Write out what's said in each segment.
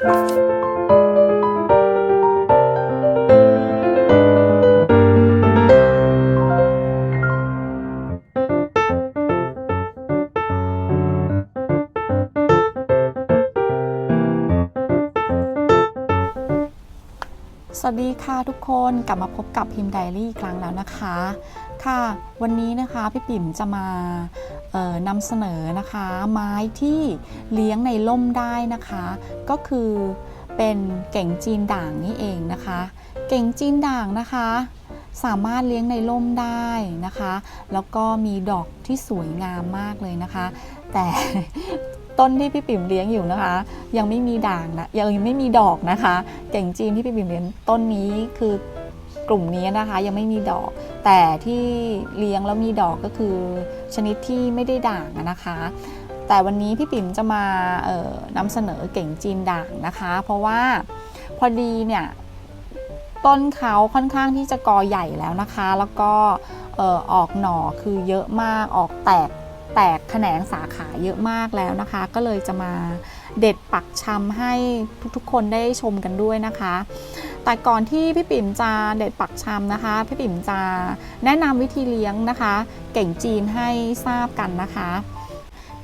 สวัสดีค่ะทุกคนกลับมาพบกับพิมพ์ไดอารี่อีกครั้งแล้วนะคะ ค่ะ วันนี้นะคะพี่ปิ่มจะมานำเสนอนะคะ ไม้ที่เลี้ยงในร่มได้นะคะ ก็คือเป็นเก่งจีนด่างนี่เองนะคะ เก่งจีนด่างนะคะ สามารถเลี้ยงในร่มได้นะคะ แล้วก็มีดอกที่สวยงามมากเลยนะคะ แต่ต้นที่พี่ปิ่มเลี้ยงอยู่นะคะ ยังไม่มีด่างนะยังไม่มีดอกนะคะ เก่งจีนที่พี่ปิ่มเลี้ยงต้นนี้คือ กลุ่มนี้นะคะยังไม่มีดอก แต่ที่เลี้ยงแล้วมีดอกก็คือชนิดที่ไม่ได้ด่างนะคะ แต่วันนี้พี่ปิ่มจะมาออนำเสนอเก่งจีนด่างนะคะ เพราะว่าพอดีเนี่ยต้นเขาค่อนข้างที่จะกอใหญ่แล้วนะคะ แล้วก็ออออกหน่อคือเยอะมากออกแตกแตกแขนงสาขาเยอะมากแล้วนะคะ ก็เลยจะมาเด็ดปักชำให้ทุกๆคนได้ชมกันด้วยนะคะ แต่ก่อนที่พี่ปิ่มจะเด็ดปักชำนะคะ พี่ปิ่มจะแนะนำวิธีเลี้ยงนะคะ เก่งจีนให้ทราบกันนะคะ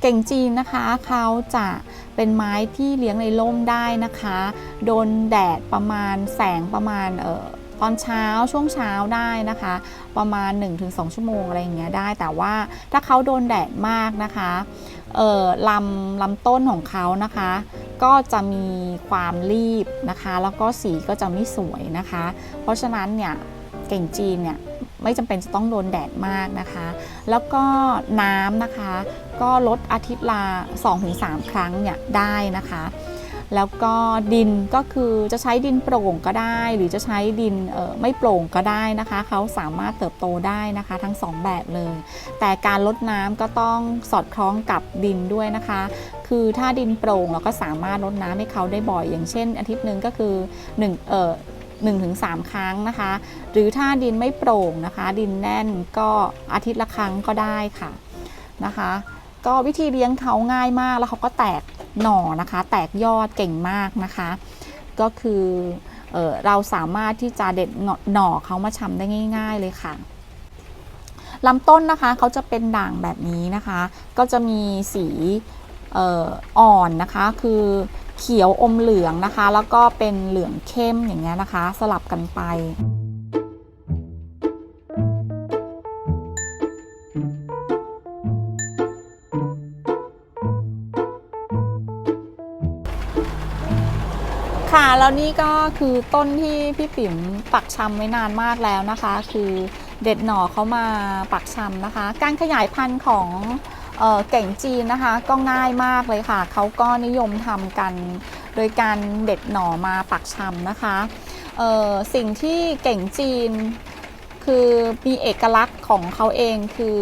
เก่งจีนนะคะเขาจะเป็นไม้ที่เลี้ยงในร่มได้นะคะ โดนแดดประมาณแสงประมาณเอ่อตอนเช้าช่วงเช้าได้นะคะ ประมาณ 1-2 ชั่วโมงอะไรอย่างเงี้ยได้ แต่ว่าถ้าเขาโดนแดดมากนะคะเอ่อลำลำต้นของเขานะคะ ก็จะมีความรีบนะคะ แล้วก็สีก็จะไม่สวยนะคะ เพราะฉะนั้นเนี่ยเก่งจีนเนี่ยไม่จำเป็นจะต้องโดนแดดมากนะคะ แล้วก็น้ำนะคะ ก็ลดอาทิตย์ละ2-3 ครั้งเนี่ยได้นะคะ แล้วก็ดินก็คือจะใช้ดินโปร่งก็ได้ หรือจะใช้ดินไม่โปร่งก็ได้นะคะเขาสามารถเติบโตได้นะคะ ทั้งสองแบบเลย แต่การลดน้ำก็ต้องสอดคล้องกับดินด้วยนะคะ คือถ้าดินโปร่งเราก็สามารถลดน้ำให้เขาได้บ่อย อย่างเช่น อาทิตย์หนึ่งก็คือ1เอ่อหนึ่งถึงสามครั้งนะคะ หรือถ้าดินไม่โปร่งนะคะ ดินแน่นก็อาทิตย์ละครั้งก็ได้ค่ะนะคะ ก็วิธีเลี้ยงเขาง่ายมากแล้วเขาก็แตก หน่อนะคะ แตกยอดเก่งมากนะคะ ก็คือเออเราสามารถที่จะเด็ดหน่อเขามาชำได้ง่าย ๆ เลยค่ะลำต้นนะคะเขาจะเป็นด่างแบบนี้นะคะ ก็จะมีสีออ่อนนะคะคือเขียวอมเหลืองนะคะ แล้วก็เป็นเหลืองเข้มอย่างเงี้ยนะคะ สลับกันไป ค่ะแล้วนี่ก็คือต้นที่พี่ปิ๋มปักชำไว้นานมากแล้วนะคะ คือเด็ดหน่อเขามาปักชำนะคะ การขยายพันธุ์ของเออเก่งจีนนะคะ ก็ง่ายมากเลยค่ะเขาก็นิยมทำกัน โดยการเด็ดหน่อมาปักชำนะคะสิ่งที่เก่งจีนคือมีเอกลักษณ์ของเขาเองคือ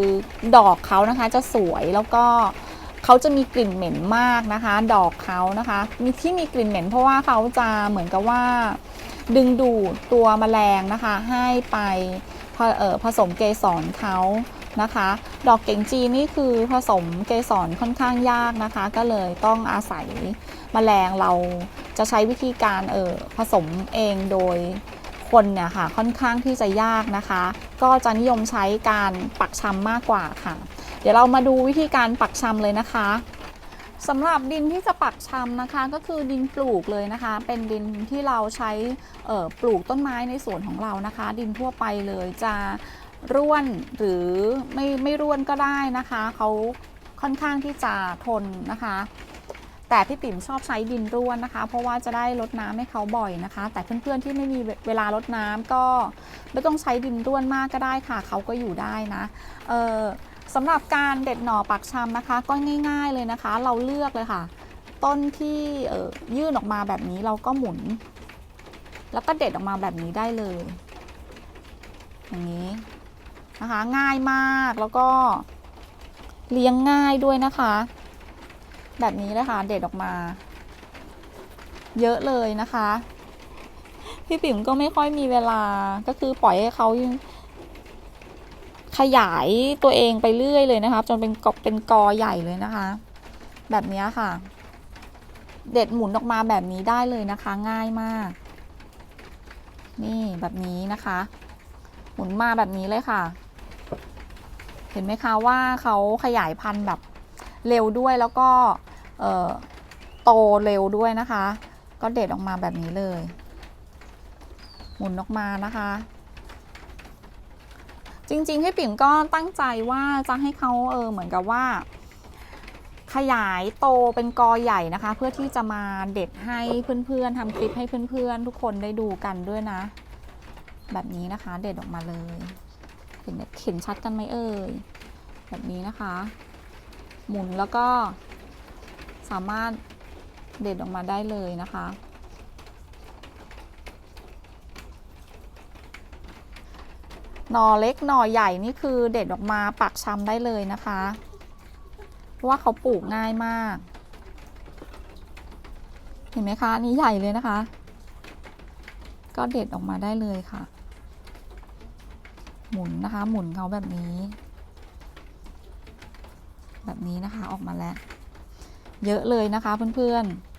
ดอกเขานะคะจะสวยแล้วก็ เขาจะมีกลิ่นเหม็นมากนะคะ ดอกเขานะคะ มีที่มีกลิ่นเหม็น เพราะว่าเขาจะเหมือนกับว่า ดึงดูดตัวแมลงนะคะ ให้ไปผสมเกสรเขานะคะ ดอกเก่งจีนนี่คือผสมเกสรค่อนข้างยากนะคะ ก็เลยต้องอาศัยแมลงเราจะใช้วิธีการเออผสมเองโดยคนเนี่ยค่ะค่อนข้างที่จะยากนะคะ ก็จะนิยมใช้การปักชำมากกว่าค่ะ ดี๋ยวเรามาดูวิธีการปักชำเลยนะคะสำหรับดินที่จะปักชำนะคะ ก็คือดินปลูกเลยนะคะ เป็นดินที่เราใช้ปลูกต้นไม้ในสวนของเรานะคะ ดินทั่วไปเลยจะร่วนหรือไม่ไม่ร่วนก็ได้นะคะเขาค่อนข้างที่จะทนนะคะ แต่พี่ปิ่มชอบใช้ดินร่วนนะคะ เพราะว่าจะได้ลดน้ำให้เขาบ่อยนะคะ แต่เพื่อนๆที่ไม่มีเวลาลดน้ำก็ไม่ต้องใช้ดินร่วนมากก็ได้ค่ะเขาก็อยู่ได้นะเออ สำหรับการเด็ดหน่อปักชำนะคะ ก็ง่าย ๆเลยนะคะ เราเลือกเลยค่ะ ต้นที่ยื่นออกมาแบบนี้เราก็หมุน แล้วก็เด็ดออกมาแบบนี้ได้เลย อย่างนี้นะคะง่ายมากแล้วก็เลี้ยงง่ายด้วยนะคะ แบบนี้เลยค่ะเด็ดออกมา เยอะเลยนะคะ พี่ปิ๋มก็ไม่ค่อยมีเวลาก็คือปล่อยให้เขา ขยายตัวเองไปเรื่อยเลยนะคะจนเป็นกบเป็นกอใหญ่เลยนะคะ แบบนี้ค่ะ เด็ดหมุนออกมาแบบนี้ได้เลยนะคะ ง่ายมาก นี่แบบนี้นะคะ หมุนมาแบบนี้เลยค่ะ เห็นไหมคะว่าเขาขยายพันธุ์แบบเร็วด้วยแล้วก็โตเร็วด้วยนะคะ ก็เด็ดออกมาแบบนี้เลย หมุนออกมานะคะ จริงๆให้ปิ่มก็ตั้งใจว่าจะให้เขาเออเหมือนกับว่า ขยายโตเป็นกอใหญ่นะคะ เพื่อที่จะมาเด็ดให้เพื่อนๆทำคลิปให้เพื่อนๆ ทุกคนได้ดูกันด้วยนะ แบบนี้นะคะ เด็ดออกมาเลยเห็นเห็นชัดกันไหมเอ่ยแบบนี้นะคะ หมุนแล้วก็สามารถเด็ดออกมาได้เลยนะคะ ห น่อเล็กหน่อใหญ่นี่คือเด็ดออกมาปักชำได้เลยนะคะเพราะว่าเขาปลูกง่ายมาก เห็นไหมคะอันนี้ใหญ่เลยนะคะ ก็เด็ดออกมาได้เลยค่ะ หมุนนะคะ หมุนเขาแบบนี้ แบบนี้นะคะออกมาแล้ว เยอะเลยนะคะเพื่อนๆ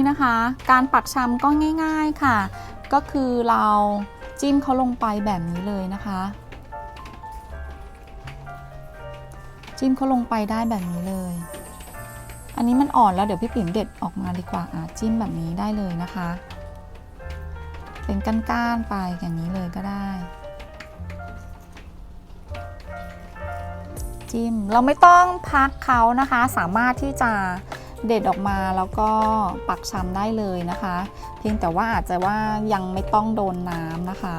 นี่นะคะ การปักชำก็ง่าย ๆค่ะ ก็คือเราจิ้มเขาลงไปแบบนี้เลยนะคะ จิ้มเขาลงไปได้แบบนี้เลย อันนี้มันอ่อนแล้วเดี๋ยวพี่ปิ่มเด็ดออกมาดีกว่าอะจิ้มแบบนี้ได้เลยนะคะ เป็นก้านๆไปอย่างนี้เลยก็ได้จิ้มเราไม่ต้องพักเขานะคะ สามารถที่จะ เด็ดออกมาแล้วก็ปักชำได้เลยนะคะ เพียงแต่ว่าอาจจะว่ายังไม่ต้องโดนน้ำนะคะ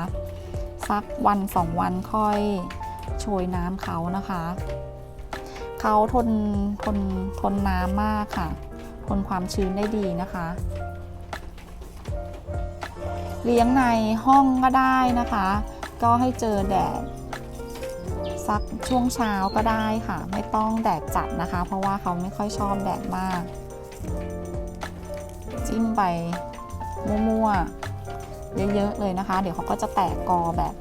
สักวันสองวันค่อยโชยน้ำเขานะคะ เขาทนทนทนน้ำมากค่ะ ทนความชื้นได้ดีนะคะ เลี้ยงในห้องก็ได้นะคะ ก็ให้เจอแดด สักช่วงเช้าก็ได้ค่ะ ไม่ต้องแดดจัดนะคะ เพราะว่าเขาไม่ค่อยชอบแดดมาก จิ้มไปมั่วๆเยอะๆเลยนะคะ เดี๋ยวเขาก็จะแตกกอแบบ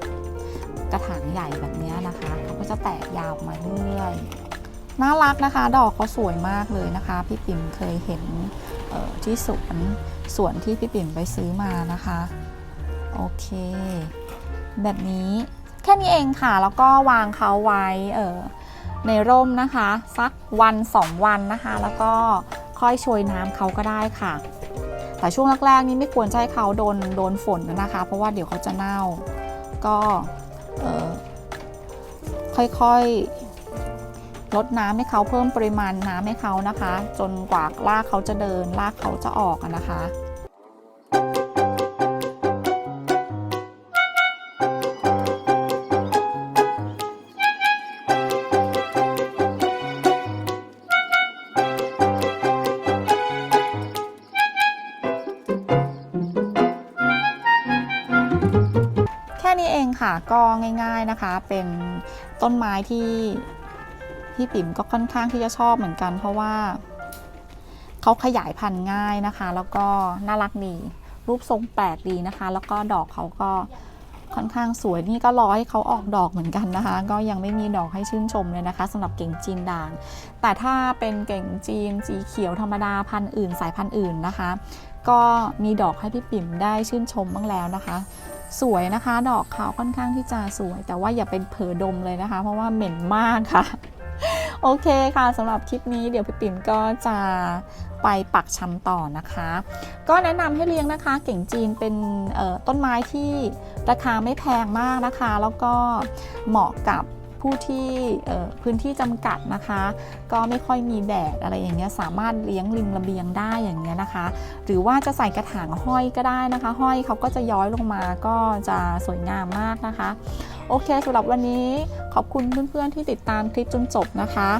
กระถางใหญ่แบบนี้นะคะเขาก็จะแตกยาวมาเรื่อยๆน่ารักนะคะ ดอกเขาสวยมากเลยนะคะ พี่ปิ่มเคยเห็นออที่สวนสวนที่พี่ปิ่มไปซื้อมานะคะ โอเค แบบนี้ แค่นี้เองค่ะ แล้วก็วางเขาไว้เออในร่มนะคะ สักวันสองวันนะคะ แล้วก็ค่อยโชยน้ำเขาก็ได้ค่ะ แต่ช่วงแรกๆนี้ไม่ควรจะให้เขาโดนโดนฝนนะคะ เพราะว่าเดี๋ยวเขาจะเน่า ก็เออค่อยๆลดน้ำให้เขาเพิ่มปริมาณน้ำให้เขานะคะ จนกว่ารากเขาจะเดินรากเขาจะออกนะคะ ค่ะก็ง่ายๆนะคะ เป็นต้นไม้ที่พี่ปิ๋มก็ค่อนข้างที่จะชอบเหมือนกัน เพราะว่าเขาขยายพันธุ์ง่ายนะคะ แล้วก็น่ารักดีรูปทรงแปลกดีนะคะ แล้วก็ดอกเขาก็ค่อนข้างสวยนี่ก็รอให้เขาออกดอกเหมือนกันนะคะ ก็ยังไม่มีดอกให้ชื่นชมเลยนะคะสำหรับเก่งจีนด่าง แต่ถ้าเป็นเก่งจีนสีเขียวธรรมดาพันธุ์อื่น สายพันธุ์อื่นนะคะ ก็มีดอกให้พี่ปิ่มได้ชื่นชมบ้างแล้วนะคะ สวยนะคะ ดอกขาวค่อนข้างที่จะสวย แต่ว่าอย่าเป็นเผลอดมเลยนะคะ เพราะว่าเหม็นมากค่ะ โอเคค่ะสำหรับคลิปนี้เดี๋ยวพี่ปิ่มก็จะไปปักชำต่อนะคะ ก็แนะนำให้เลี้ยงนะคะ เก่งจีนเป็นต้นไม้ที่ราคาไม่แพงมากนะคะ แล้วก็เหมาะกับ ผู้ที่พื้นที่จำกัดนะคะ ก็ไม่ค่อยมีแดดอะไรอย่างเงี้ยสามารถเลี้ยงริมระเบียงได้อย่างเงี้ยนะคะ หรือว่าจะใส่กระถางห้อยก็ได้นะคะ ห้อยเขาก็จะย้อยลงมาก็จะสวยงามมากนะคะ โอเคสำหรับวันนี้ขอบคุณเพื่อนๆที่ติดตามคลิปจนจบนะคะ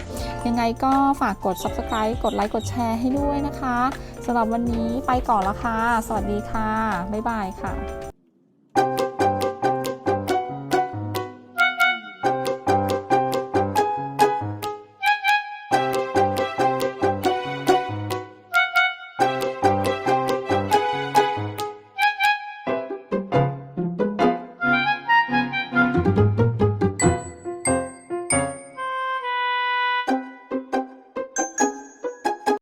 ยังไงก็ฝากกด subscribe กดไลค์กดแชร์ให้ด้วยนะคะสำหรับวันนี้ไปก่อนล้วค่ะ สวัสดีค่ะ บ๊ายบายค่ะ